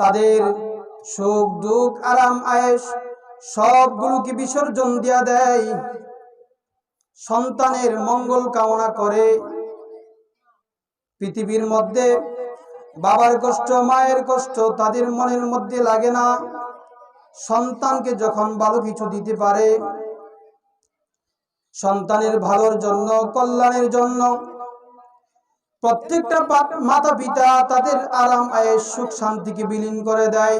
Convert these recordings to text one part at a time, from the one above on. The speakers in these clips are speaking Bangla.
তাদের সুখ, দুঃখ, আরাম আয়েস সবগুলোকে বিসর্জন দিয়া দেয়। সন্তানের মঙ্গল কামনা করে পৃথিবীর মধ্যে বাবার কষ্ট, মায়ের কষ্ট তাদের মনের মধ্যে লাগে না। সন্তানকে যখন ভালো কিছু দিতে পারে, সন্তানের ভালোর জন্য, কল্যাণের জন্য প্রত্যেকটা মাতা পিতা তাদের আরাম আয়ের সুখ, শান্তিকে বিলীন করে দেয়।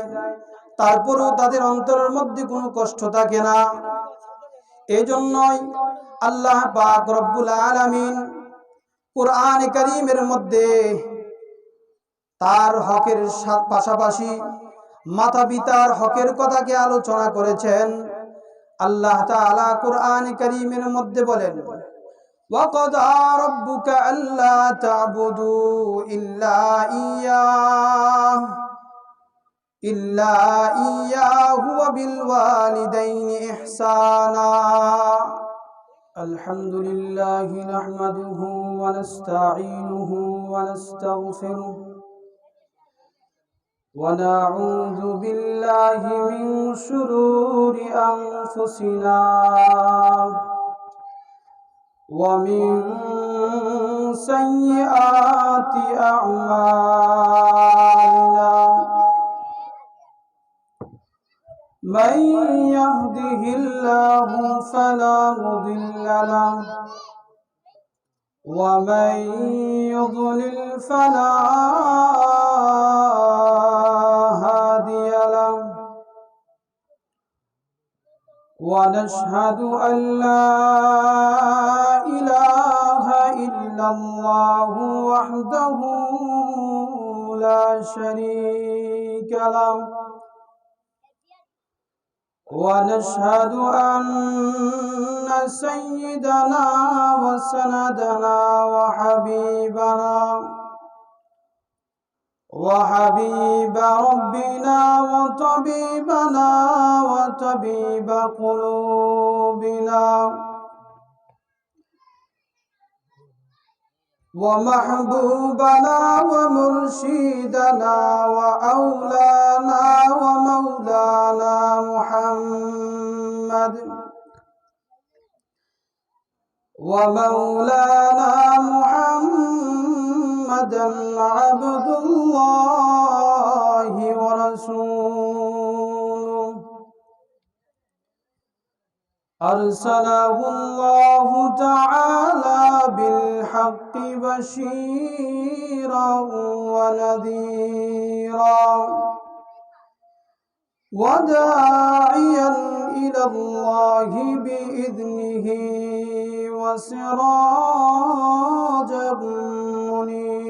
তারপরেও তাদের অন্তরের মধ্যে কোনো কষ্ট থাকে না। এই জন্যই আল্লাহ পাক রব্বুল আলামিন কোরআন করিমের মধ্যে তার হকের পাশাপাশি মাতা পিতার হকের কথাকে আলোচনা করেছেন। আল্লাহ তাআলা কোরআন করিমের মধ্যে বলেন وقضى ربك ألا تعبدوا إلا إياه إلا إياه وبالوالدين إحسانا. الحمد لله نحمده ونستعينه ونستغفره ونعوذ بالله من شرور أنفسنا. ومن سيئات أعمالنا من يهده الله فلا مضل له ومن يضلل فلا هادي ونشهد أن لا إله إلا الله وحده لا شريك له. ونشهد أن سيدنا وسندنا وحبيبنا وحبيب ربنا وطبيبنا وطبيب قلوبنا ومحبوبنا ومرشدنا وأولانا ومولانا محمد ومولانا محمدا عبد الله ورسوله. أرسله الله تعالى بالحق بشيرا ونذيرا وداعيا إلى الله بإذنه وسراجا منيرا.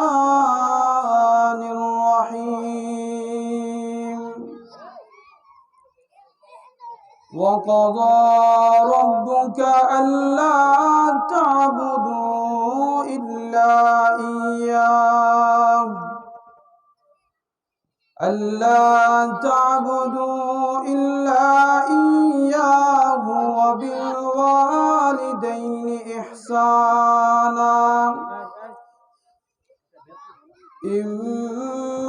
وقضى ربك ألا تعبدوا إلا إياه ألا تعبدوا إلا إياه وبالوالدين إحسانا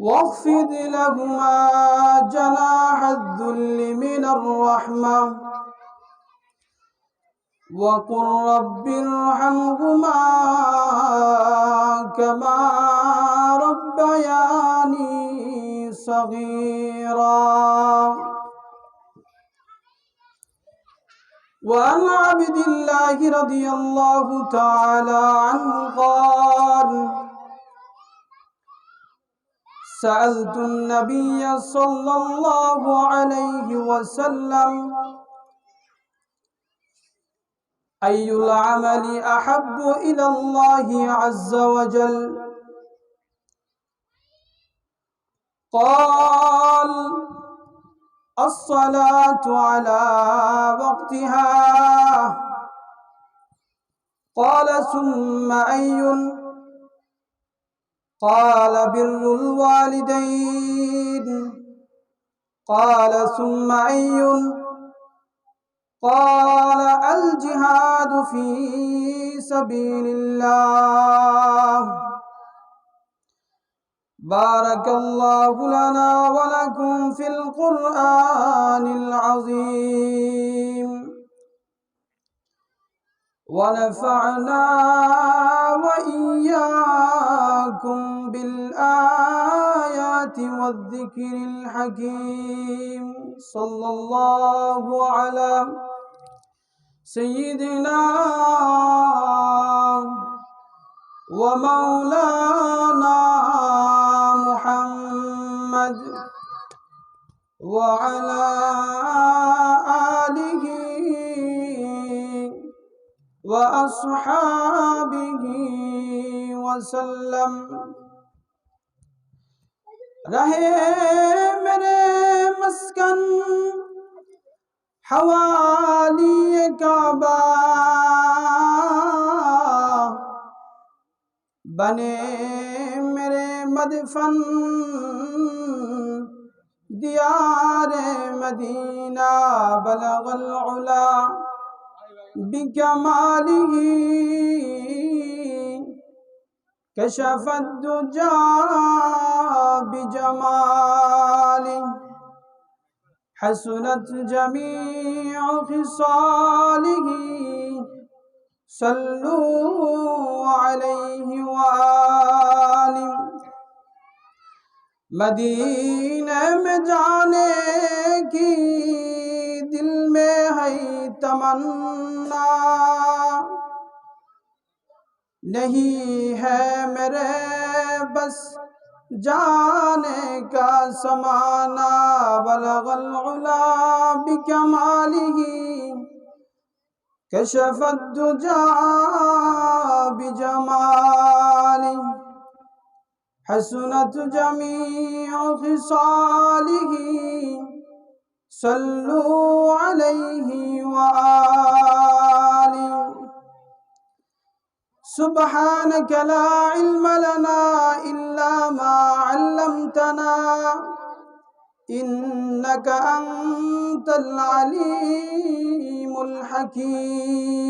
واخفض لهما جناح الذل من الرحمة. وقل رب ارحمهما كما ربياني صغيرا. وعن عبد الله رضي الله تعالى عنه قال سألت النبي صلى الله عليه وسلم أي العمل أحب إلى الله عز وجل؟ قال الصلاة على وقتها. قال ثم أي قال بر الوالدين. قال ثم أي؟ قال الجهاد في سبيل الله. بارك الله لنا ولكم في القرآن العظيم. ونفعنا وإياكم بالآيات والذكر الحكيم. صلى الله على سيدنا ومولانا محمد وعلى آله وأصحابه وسلم۔ رہے میرے مسکن حوالی کعبہ۔ بنے میرے مدفن دیار مدینہ بلغ العلا۔ بكماله كشف الدجى بجماله حسنت جميع خصاله صلوا عليه وآله मदीने में जाने की دل میں ہے تمنا نہیں ہے میرے بس جانے کا سمانا بلغ العلا ہی کشف الدجا بجمالہ حسنت جمیع خصالہ صلوا عليه وآله سبحانك لا علم لنا إلا ما علمتنا إنك أنت العليم الحكيم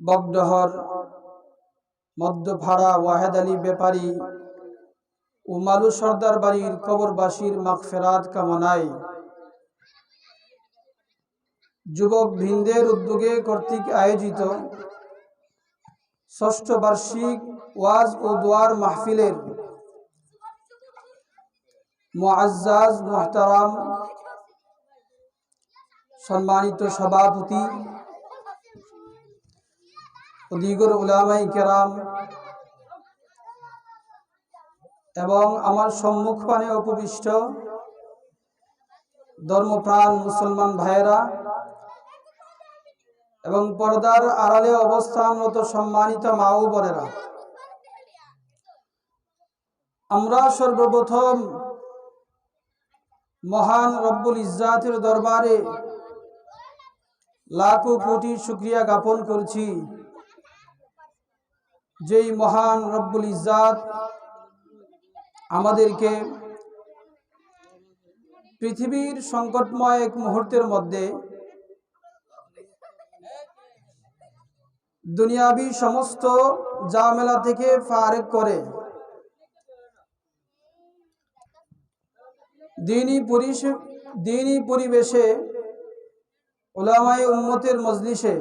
বগডহর মধ্যভাড়া ওয়াহেদ আলী ব্যাপারী ও মালু সর্দার বাড়ির কবরবাসীর মাগফেরাত কামনায়। যুবক ভিন্দের উদ্যোগে কর্তৃক আয়োজিত ষষ্ঠ বার্ষিক ওয়াজ ও দোয়ার মাহফিলের মুআজ্জাজ মুহতারাম সম্মানিত সভাপতি দিগর উলামাই কেরাম এবং আমার সম্মুখ পানে উপবিষ্ট ধর্মপ্রাণ মুসলমান ভাইয়েরা এবং পর্দার আড়ালে অবস্থানরত সম্মানিত মা ও বোনেরা। আমরা সর্বপ্রথম মহান রব্বুল ইজ্জাতের দরবারে লাখো কোটি শুক্রিয়া জ্ঞাপন করছি। যেই মহান রব্বুল ইজ্জাত আমাদেরকে পৃথিবীর সংকটময় এক মুহূর্তের মধ্যে দুনিয়াবি সমস্ত জামেলা থেকে ফারেক করে দিনী পরিবেশে ওলামাই উম্মতের মজলিসে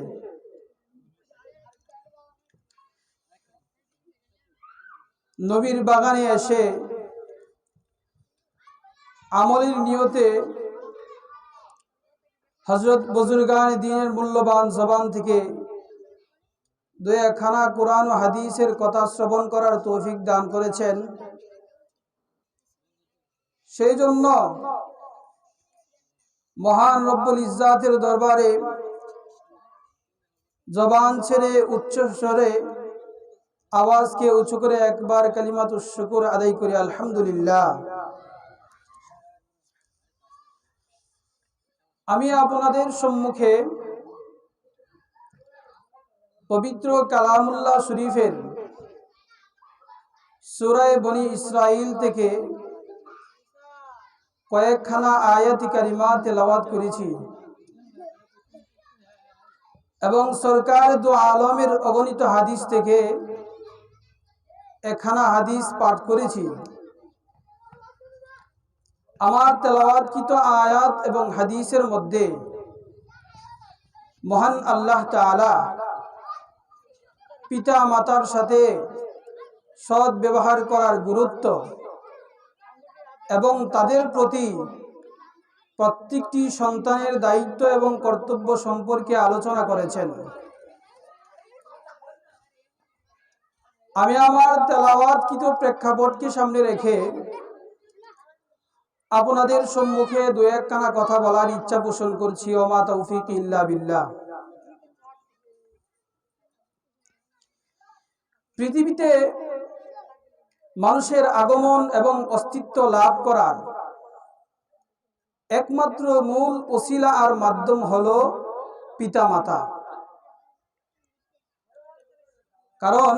নবীর বাগানে এসে আমলের নিয়তে হজরত বজুরগান দিনের মূল্যবান জবান থেকে দু একখানা কোরআন ও হাদিসের কথা শ্রবণ করার তৌফিক দান করেছেন। সেই জন্য মহান রব্বুল ইজ্জাতের দরবারে জবান ছেড়ে উচ্চ স্বরে আওয়াজকে উঁচু করে একবার কালিমাত শুকুর আদায় করি, আলহামদুলিল্লাহ। আমি আপনাদের সম্মুখে পবিত্র কালামুল্লাহ শরীফের সুরায় বনি ইসরাইল থেকে কয়েকখানা আয়াতি কারিমা তেলাওয়াত করেছি। এবং সরকার দু আলমের অগণিত হাদিস থেকে একখানা হাদিস পাঠ করেছি। আমার তেলাওয়াতকৃত আয়াত এবং হাদিসের মধ্যে মহান আল্লাহ তাআলা পিতা মাতার সাথে সৎ ব্যবহার করার গুরুত্ব এবং তাদের প্রতি প্রত্যেকটি সন্তানের দায়িত্ব এবং কর্তব্য সম্পর্কে আলোচনা করেছেন। আমি আমার তেলাওয়াতকৃত প্রেক্ষাপটকে সামনে রেখে আপনাদের সম্মুখে দু একখানা কথা বলার ইচ্ছা পোষণ করছি, ওমা তৌফিক ইল্লা বিল্লাহ। পৃথিবীতে মানুষের আগমন এবং অস্তিত্ব লাভ করার একমাত্র মূল ওসিলা আর মাধ্যম হল পিতা মাতা কারণ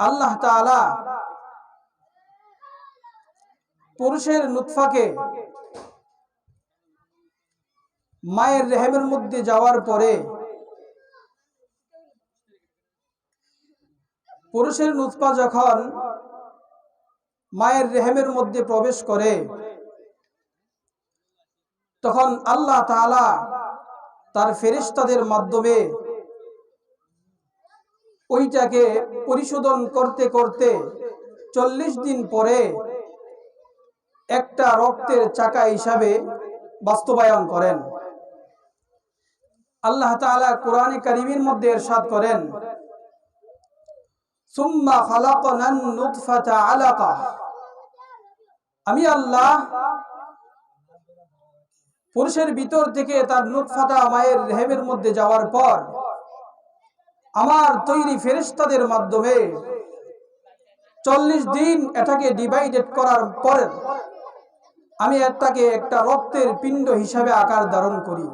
আল্লাহ তাআলা পুরুষের নুৎফাকে মায়ের রেহেমের মধ্যে যাওয়ার পরে পুরুষের নুৎফা যখন মায়ের রেহেমের মধ্যে প্রবেশ করে, তখন আল্লাহ তাআলা তার ফেরিস্তাদের মাধ্যমে ওইটাকে পরিশোধন করতে করতে চল্লিশ দিন পরে একটা রক্তের চাকা হিসাবে বাস্তবায়ন করেন। আল্লাহ তাআলা কোরআনে কারিমের মধ্যে এরশাদ করেন আমি আল্লাহ পুরুষের ভিতর থেকে তার নুতফাটা মায়ের রেহেমের মধ্যে যাওয়ার পর আমার তৈরি ফেরেশতাদের মাধ্যমে চল্লিশ দিন এটাকে ডিভাইডেড করার পর আমি তাকে একটা রক্তের পিণ্ড হিসাবে আকার ধারণ করি।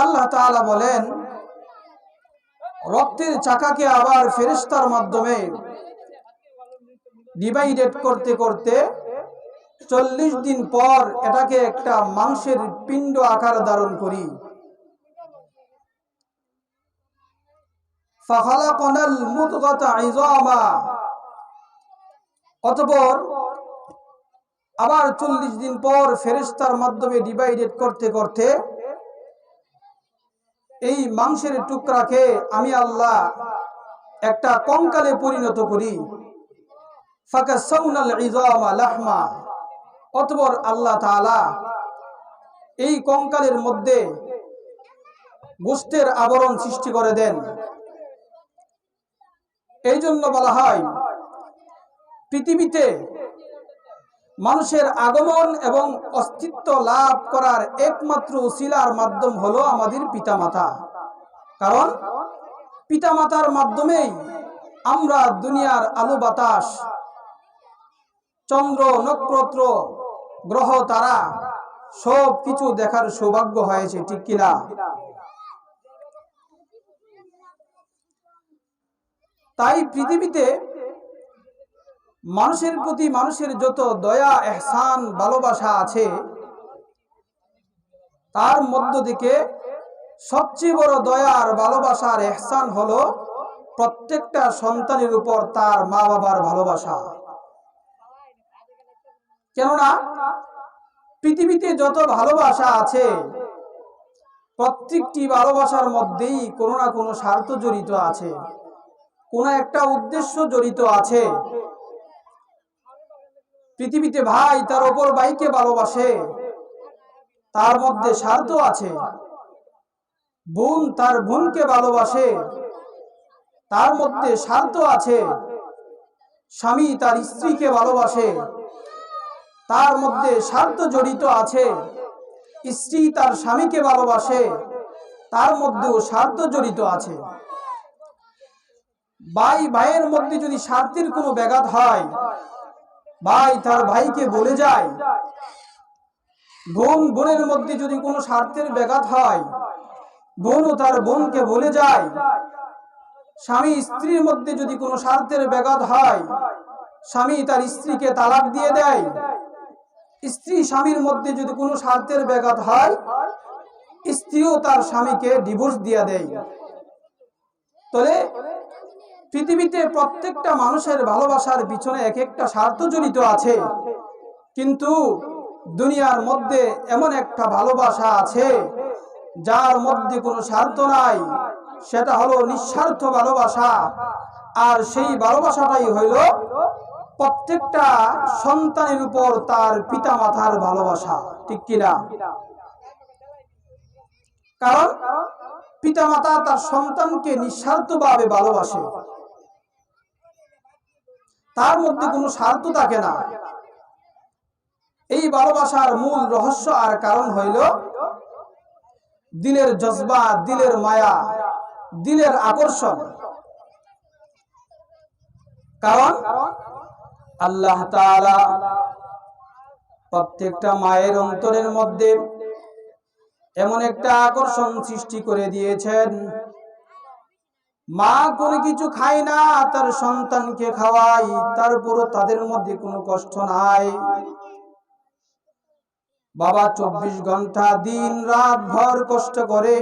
আল্লাহ বলেন, রক্তের চাকাকে আবার ফেরিস্তার মাধ্যমে ডিভাইডেড করতে করতে চল্লিশ দিন পর এটাকে একটা মাংসের পিণ্ড আকার ধারণ করি। অতঃপর আবার চল্লিশ দিন পর ফেরেশতার মাধ্যমে ডিভাইডেড করতে করতে এই মাংসের টুকরাকে আমি আল্লাহ একটা কঙ্কালে পরিণত করি। ফাঁকা সৌনাল ইজামা লাহমা। অতপর আল্লাহ তাআলা এই কঙ্কালের মধ্যে গোষ্ঠের আবরণ সৃষ্টি করে দেন। এই জন্য বলা হয়, পৃথিবীতে মানুষের আগমন এবং অস্তিত্ব লাভ করার একমাত্র উসিলার মাধ্যম হলো আমাদের পিতামাতা। কারণ পিতামাতার মাধ্যমেই আমরা দুনিয়ার আলো বাতাস, চন্দ্র, নক্ষত্র গ্রহ তারা সব কিছু দেখার সৌভাগ্য হয়েছে, ঠিক কিনা? তাই পৃথিবীতে মানুষের প্রতি মানুষের যত দয়া, এহসান, ভালোবাসা আছে, তার মধ্য থেকে সবচেয়ে বড় দয়ার ভালোবাসার এহসান হলো প্রত্যেকটা সন্তানের উপর তার মা বাবার ভালোবাসা। কেননা পৃথিবীতে যত ভালোবাসা আছে, প্রত্যেকটি ভালোবাসার মধ্যেই কোনো না কোনো স্বার্থ জড়িত আছে, কোনো একটা উদ্দেশ্য জড়িত আছে। পৃথিবীতে ভাই তার ওপর ভাইকে ভালোবাসে, তার মধ্যে স্বার্থ আছে। বোন তার বোনকে ভালোবাসে, তার মধ্যে স্বার্থ আছে। স্বামী তার স্ত্রীকে ভালোবাসে। তার মধ্যে স্বার্থ জড়িত আছে। স্ত্রী তার স্বামীকে ভালোবাসে, তার মধ্যেও স্বার্থ জড়িত আছে। ভাই, ভাইয়ের মধ্যে যদি স্বার্থের কোনো ব্যাঘাত হয়, ভাই তার ভাইকে বলে যায়, বোন, বোনের মধ্যে যদি কোনো স্বার্থের ব্যাঘাত হয়, বোনও তার বোনকে বলে যায়, স্বামী স্ত্রীর মধ্যে যদি কোনো স্বার্থের ব্যাঘাত হয়, স্বামী তার স্ত্রীকে তালাক দিয়ে দেয় স্ত্রী স্বামীর মধ্যে যদি কোনো স্বার্থের ব্যাঘাত হয়, স্ত্রীও তার স্বামীকে ডিভোর্স দিয়ে দেয়। তবে পৃথিবীতে প্রত্যেকটা মানুষের ভালোবাসার পিছনে এক একটা স্বার্থ জড়িত আছে। কিন্তু দুনিয়ার মধ্যে এমন একটা ভালোবাসা আছে, যার মধ্যে কোনো স্বার্থ নাই। সেটা হলো নিঃস্বার্থ ভালোবাসা। আর সেই ভালোবাসাটাই হইল প্রত্যেকটা সন্তানের উপর তার পিতা মাতার ভালোবাসা, ঠিক কিনা? কারণ পিতা মাতা তার সন্তানকে নিঃস্বার্থভাবে ভালোবাসে। তার মধ্যে কোনো স্বার্থ থাকে না। এই ভালোবাসার মূল রহস্য আর কারণ হইল দিলের জজবা, দিলের মায়া, দিলের আকর্ষণ। কারণ আল্লাহ প্রত্যেকটা মায়ের অন্তরের মধ্যে এমন একটা আকর্ষণ সৃষ্টি করে দিয়েছেন। মা কোনো কিছু খায় না, তার সন্তানকে খাওয়াই তারপরও তাদের মধ্যে কোনো কষ্ট নাই। বাবা চব্বিশ ঘণ্টা দিন রাত ভর কষ্ট করে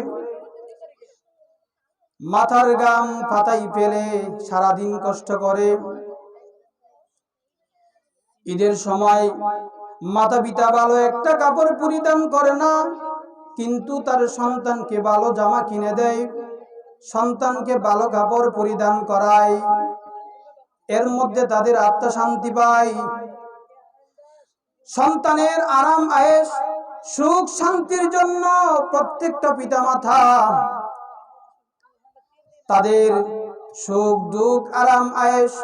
মাথার গাম পাতাই ফেলে, সারাদিন কষ্ট করে। ঈদের সময় মাতা পিতা ভালো একটা কাপড় পরিধান করে না, কিন্তু তার সন্তানকে ভালো জামা কিনে দেয়, সন্তানকে ভালো কাপড় পরিধান করায়। এর মধ্যে তাদের আত্মা শান্তি পায়। সন্তানের আরাম আয়েস সুখ, শান্তির জন্য প্রত্যেকটা পিতামাতা তাদের সুখ, দুঃখ, আরাম আয়েস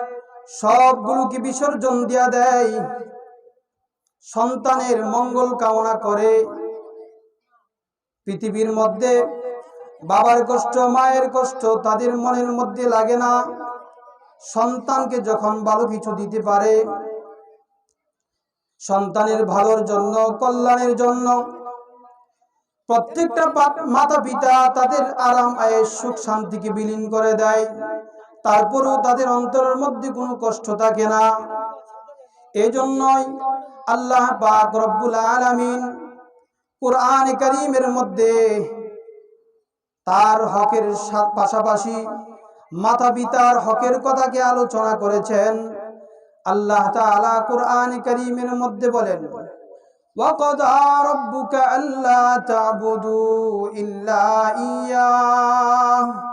সবগুলোকে বিসর্জন দিয়া দেয়? সন্তানের মঙ্গল কামনা করে। পৃথিবীর মধ্যে বাবার কষ্ট, মায়ের কষ্ট তাদের মনের মধ্যে লাগে না। সন্তানকে যখন ভালো কিছু দিতে পারে, সন্তানের ভালোর জন্য, কল্যাণের জন্য প্রত্যেকটা মাতা পিতা তাদের আরাম আয়ের সুখ, শান্তিকে বিলীন করে দেয়। তারপরেও তাদের অন্তরের মধ্যে কোনো কষ্ট থাকে না এই জন্যই আল্লাহ পাক রব্বুল আলামিন কোরআন করিমের মধ্যে তার হকের পাশাপাশি মাতা পিতার হকের কথাকে আলোচনা করেছেন আল্লাহ তাআলা কোরআন করিমের মধ্যে বলেন وقضى ربك ألا تعبدوا إلا إياه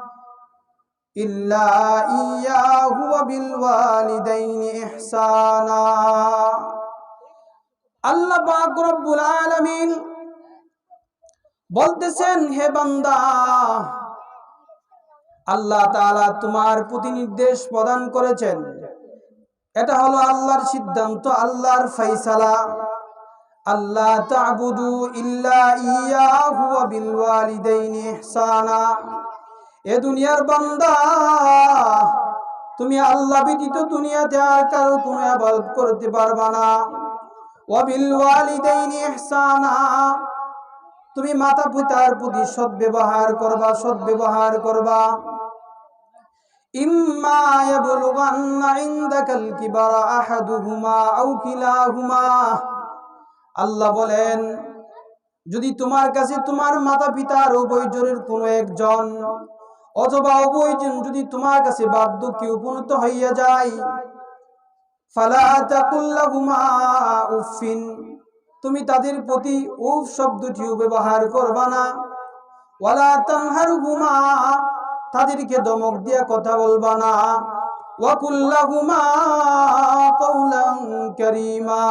إلا إياه وبالوالدين إحسانا আল্লাহ পাক রব্বুল আলামিন বলতেছেন হে বান্দা আল্লাহ তাআলা তোমার প্রতি নির্দেশ প্রদান করেছেন এটা হলো আল্লাহর সিদ্ধান্ত আল্লাহর ফয়সালা আল্লাহ তা'বুদু ইল্লা ইয়াহু ওয়া বিল ওয়ালিদাইনি ইহসানা এ দুনিয়ার বান্দা, তুমি আল্লাহ ব্যতীত দুনিয়াতে আর কারও কোনো ইবাদত করতে পারবা না। তুমি মাতা পিতার প্রতি সৎ ব্যবহার করবা, সৎ ব্যবহার করবা। আল্লাহ বলেন, যদি তোমার কাছে তোমার মাতা পিতার উভয়জনের কোনো একজন অথবা উভয়জন যদি তোমার কাছে বার্ধক্যে উপনীত হইয়া যায় উফিন তুমি তাদের প্রতি উফ শব্দটিও ব্যবহার করবা না। ওয়ালা তানহারহুমা, তাদেরকে দমক দিয়ে কথা বলবা না। ওয়াকুল্লাহুমা কওলান কারীমা,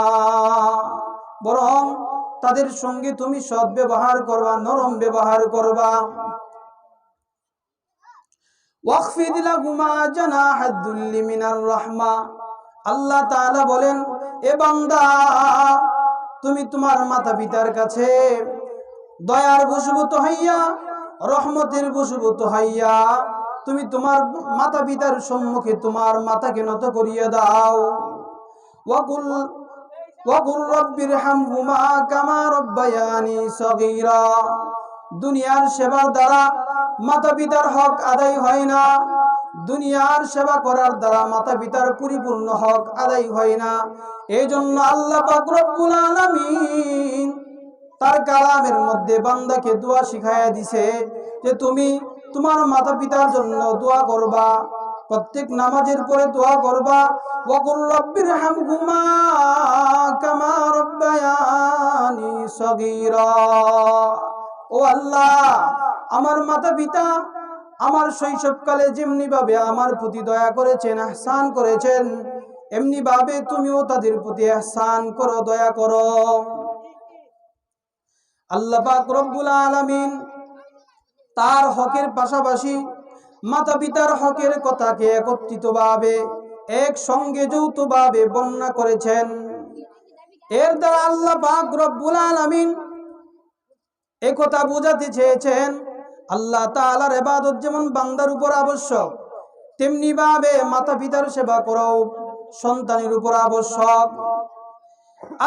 বরং তাদের সঙ্গে তুমি সৎ ব্যবহার করবা, নরম ব্যবহার করবা। ওয়াকফিদ লাহুমা জানাহাদ-দুল্লি মিনার রাহমা। আল্লাহ তাআলা বলেন, এ বান্দা, তুমি তোমার মাতা পিতার কাছে দয়ার বশীভূত হইয়া, রহমতের বশীভূত হইয়া, তুমি তোমার মাতা পিতার সম্মুখে তোমার মাতাকে নত করিয়া দাও। ওয়াকুল ওয়াকুল রব্বির হামহুমা কামা রব্বায়ানি সগীরা। দুনিয়ার সেবার দ্বারা মাতা পিতার হক আদায় হয় না। দুনিয়ার সেবা করার দ্বারা মাতা পিতার পরিপূর্ণ হক আদায় হয় না। এই জন্য আল্লাহ পাক রব্বুল আলামিন তার কালামের মধ্যে বান্দাকে দোয়া শিখাইয়া দিছে যে, তুমি তোমার মাতা পিতার জন্য দোয়া করবা, প্রত্যেক নামাজের পরে দোয়া করবা। ওয়াকুল রব্বির হামহুমা কামা ও আল্লাহ আমার মাতা পিতা আমার শৈশবকালে যেমনি ভাবে আমার প্রতি দয়া করেছেন আহসান করেছেন এমনি ভাবে তুমিও তাদের প্রতি আহসান করো, দয়া করো। আল্লাহ পাক রব্বুল আলামিন তার হকের পাশাপাশি মাতা পিতার হকের কথাকে একত্রিতভাবে, একসঙ্গে যৌথভাবে বর্ণনা করেছেন। এর দ্বারা আল্লাহ রব্বুল আলামিন একথা বোঝাতে চেয়েছেন আল্লাহ তাআলার এবাদত যেমন বান্দার উপর আবশ্যক, তেমনি ভাবে মাতা পিতার সেবা করাও সন্তানের উপর আবশ্যক।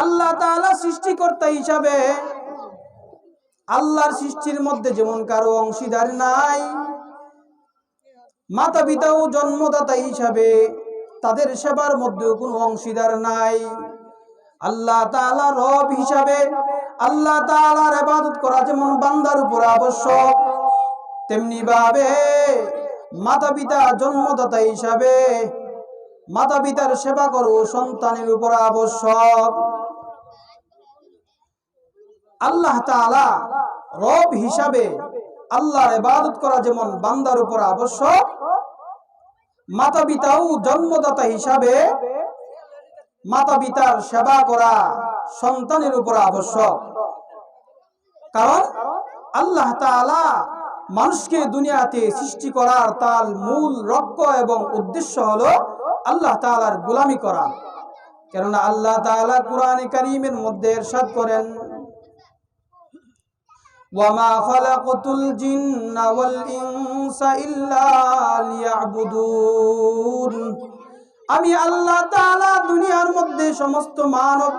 আল্লাহ তাআলা সৃষ্টিকর্তা হিসাবে আল্লাহর সৃষ্টির মধ্যে যেমন কারও অংশীদার নাই মাতা পিতাও জন্মদাতা হিসাবে তাদের সেবার মধ্যেও কোনো অংশীদার নাই। আল্লাহ তাআলা রব হিসাবে আল্লাহ তাআলার ইবাদত করা যেমন বান্দার উপর আবশ্যক তেমনি ভাবে মাতা পিতা জন্মদাতা হিসাবে মাতা পিতার সেবা করো, সন্তানের উপর আবশ্যক। আল্লাহ তাআলা রব হিসাবে আল্লাহর ইবাদত করা যেমন বান্দার উপর আবশ্যক মাতা পিতাও জন্মদাতা হিসাবে মাতা পিতার সেবা করা সন্তানের উপর আবশ্যক। কারণ আল্লাহ তাআলা মানুষকে দুনিয়াতে সৃষ্টি করার তার মূল লক্ষ্য এবং উদ্দেশ্য হলো আল্লাহ তাআলার গোলামি করা। কেননা আল্লাহ তাআলা কোরআনে কারীমের মধ্যে ইরশাদ করেন, ওয়ামা খালাকতুল জিন্না ওয়াল ইনসা ইল্লা আমি আল্লাহ তাআলা দুনিয়ার মধ্যে সমস্ত মানব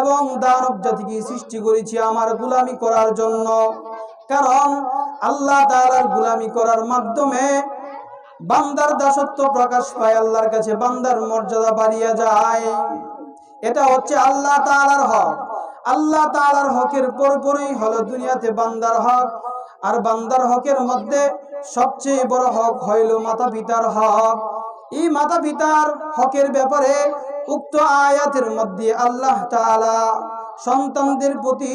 এবং দানব জাতিকে সৃষ্টি করেছি আমার গোলামি করার জন্য। কারণ আল্লাহ তাআলার গোলামি করার মাধ্যমে বান্দার দাসত্ব প্রকাশ পায়, আল্লাহর কাছে বান্দার মর্যাদা বাড়িয়ে যায়। এটা হচ্ছে আল্লাহ তাআলার হক। আল্লাহ তাআলার হকের পরপরই হলো দুনিয়াতে বান্দার হক, আর বান্দার হকের মধ্যে সবচেয়ে বড় হক হইল মাতা পিতার হক। এই মাতা পিতার হকের ব্যাপারে উক্ত আয়াতের মধ্যে আল্লাহ তাআলা সন্তানদের প্রতি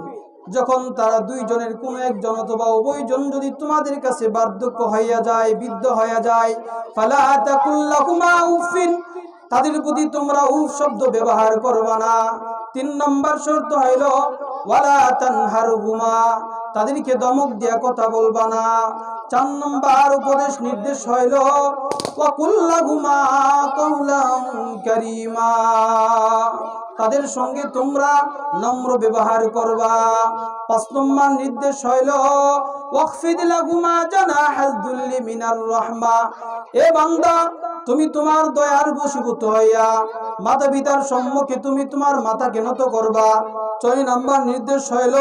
যখন তারা দুইজনের কোন একজন অথবা উভয়জন যদি তোমাদের কাছে বার্ধক্য হইয়া যায়, বৃদ্ধ হইয়া যায় তাদের প্রতি তোমরা উফ শব্দ ব্যবহার করবা না। তিন নম্বর শর্ত হইল, ওয়ালা তানহারহুমা তাদেরকে দমক দিয়া কথা বলবা না। চার নম্বর উপদেশ নির্দেশ হইল তাদের সঙ্গে তোমরা নম্র ব্যবহার করবা। পাঁচ নম্বর নির্দেশ হইল মিনার রহমা। এ বান্দা, তুমি তোমার দয়ার বশীভূত হইয়া মাতা পিতার সম্মুখে তুমি তোমার মাতাকে নত করবা। ছয় নম্বর নির্দেশ হইল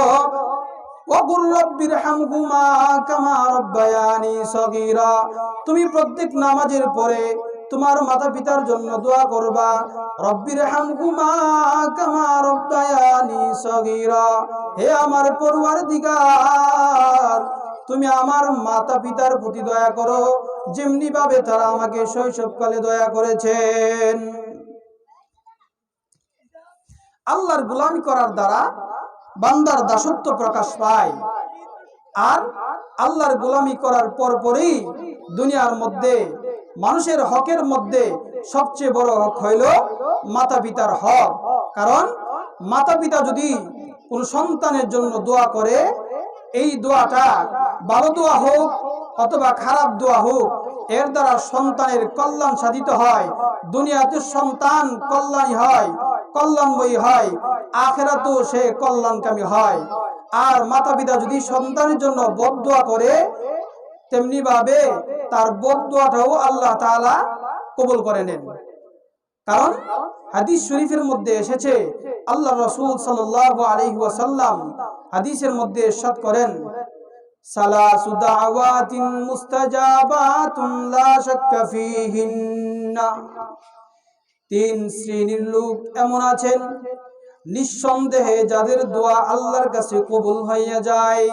তুমি প্রত্যেক নামাজের পরে তোমার মাতা পিতার জন্য দোয়া করবা, রব্বির হামহুমা কামা রব্বায়ানি সগীরা। হে আমার পরিবার দিগার তুমি আমার মাতা পিতার প্রতি দয়া করো যেমনি ভাবে তারা আমাকে শৈশবকালে দয়া করেছেন। আল্লাহর গোলামি করার দ্বারা বান্দার দাসত্ব প্রকাশ পায়। আর আল্লাহর গোলামি করার পরপরই দুনিয়ার মধ্যে, মানুষের হকের মধ্যে সবচেয়ে বড় হক হইল মাতা পিতার হক। কারণ মাতা পিতা যদি কোন সন্তানের জন্য দোয়া করে, এই দোয়াটা ভালো দোয়া হোক অথবা খারাপ দোয়া হোক, এর দ্বারা সন্তানের কল্যাণ সাধিত হয়, দুনিয়াতে সন্তান কল্যাণী হয়। কল্যাণময়ী হয়, আখেরাতেও সে কল্যাণকামী হয়। আর মাতা পিতা যদি সন্তানের জন্য বদুয়া করে তেমনি ভাবে তার বদুয়াটাও আল্লাহ তাআলা কবুল করে নেন। কারণ হাদিস শরীফের মধ্যে এসেছে, আল্লাহ রসুল সাল্লাল্লাহু আলাইহি হাদিসের মধ্যে ইরশাদ করেন, সালাসু দাওয়াতিন মুস্তাজাবাতুন লা শাক্কা ফীহিন্না। তিন শ্রেণির লোক এমন আছেন, নিঃসন্দেহে যাদের দোয়া আল্লাহর কাছে কবুল হইয়া যায়।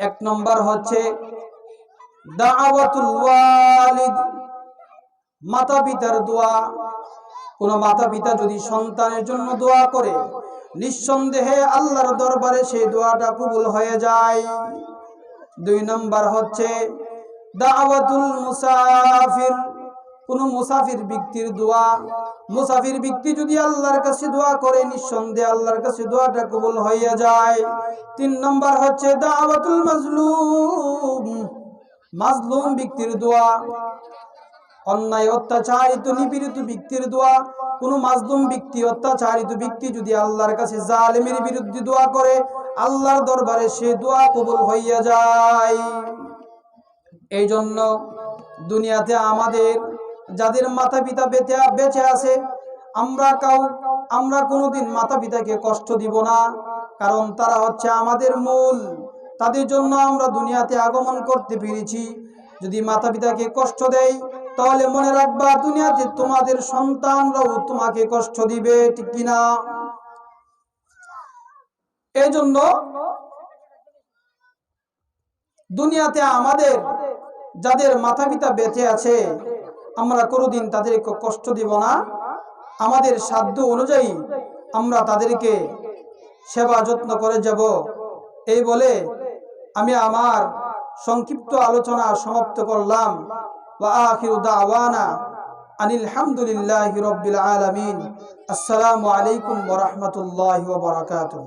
এক নম্বর হচ্ছে মাতা পিতার দোয়া। কোন মাতা পিতা যদি সন্তানের জন্য দোয়া করে, নিঃসন্দেহে আল্লাহর দরবারে সেই দোয়াটা কবুল হয়ে যায়। দুই নম্বর হচ্ছে, দাওয়াতুল মুসাফির কোন মুসাফির ব্যক্তির দোয়া, মুসাফির ব্যক্তি যদি আল্লাহর কাছে দোয়া করে, নিঃসন্দেহে আল্লাহর কাছে দোয়াটা কবুল হইয়া যায়। তিন নম্বর হচ্ছে দাওয়াতুল মাজলুম। মাজলুম ব্যক্তির দোয়া, অন্যায় অত্যাচারিত, নিপীড়িত ব্যক্তির দোয়া, কোন মাজলুম ব্যক্তি, অত্যাচারিত ব্যক্তি যদি আল্লাহর কাছে জালেমের বিরুদ্ধে দোয়া করে, আল্লাহর দরবারে সে দোয়া কবুল হইয়া যায়। এই জন্য দুনিয়াতে আমাদের যাদের মাতা পিতা বেঁচে বেঁচে আছে, আমরা কাউ, আমরা কোনোদিন মাতা পিতাকে কষ্ট দিব না, কারণ তারা হচ্ছে আমাদের মূল। তাদের জন্য আমরা দুনিয়াতে আগমন করতে পেরেছি। যদি মাতা পিতাকে কষ্ট দেয় তাহলে মনে রাখবা দুনিয়াতে তোমাদের সন্তানরাও তোমাকে কষ্ট দিবে, ঠিক কিনা? এই জন্য দুনিয়াতে আমাদের, যাদের মাতা পিতা বেঁচে আছে আমরা কোনোদিন তাদেরকে কষ্ট দিব না। আমাদের সাধ্য অনুযায়ী আমরা তাদেরকে সেবা যত্ন করে যাব। এই বলে আমি আমার সংক্ষিপ্ত আলোচনা সমাপ্ত করলাম। ওয়া আখিরু দাওয়ানা আনিল হামদুলিল্লাহি রাব্বিল আলামিন। আসসালামু আলাইকুম ওয়া রাহমাতুল্লাহি ওয়া বারাকাতুহু।